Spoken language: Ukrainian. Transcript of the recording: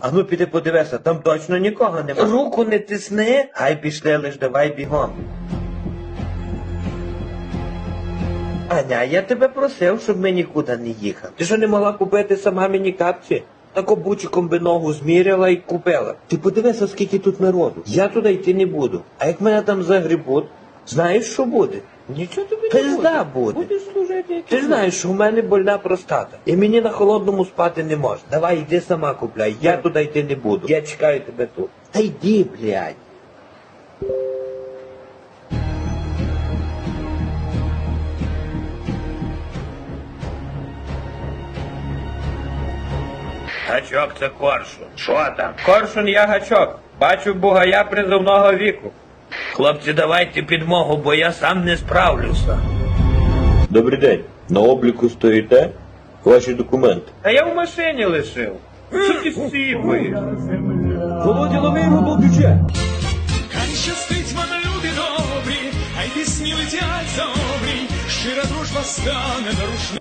А ну піди подивися, там точно нікого нема. Руку не тисни, хай пішли лиш давай бігом. Аня, я тебе просив, щоб ми нікуди не їхали. Ти що не могла купити сама мені капці? На кобучиком би ногу зміряла і купила. Ти подивися, скільки тут народу. Я туди йти не буду. А як мене там загрібуть, знаєш, що буде? Нічого тобі не Пизда буде. Будеш служити. Ти ж знаєш, що в мене больна простата. І мені на холодному спати не можна. Давай йди сама купляй. Я туди йти не буду. Я чекаю тебе тут. Та йди, блядь. Гачок це коршун. Що там? Коршун я гачок. Бачу бугая призовного віку. Хлопці, давайте підмогу, бо я сам не справлюся. Добрий день. На обліку стоїте? Ваші документи. А я в машині лишив. Що ти сіпаєш? Володя, лови його бо бюджет. Хай щастить вам, люди добрі, хай пісні летять за обрій, щира дружба стане нарушною.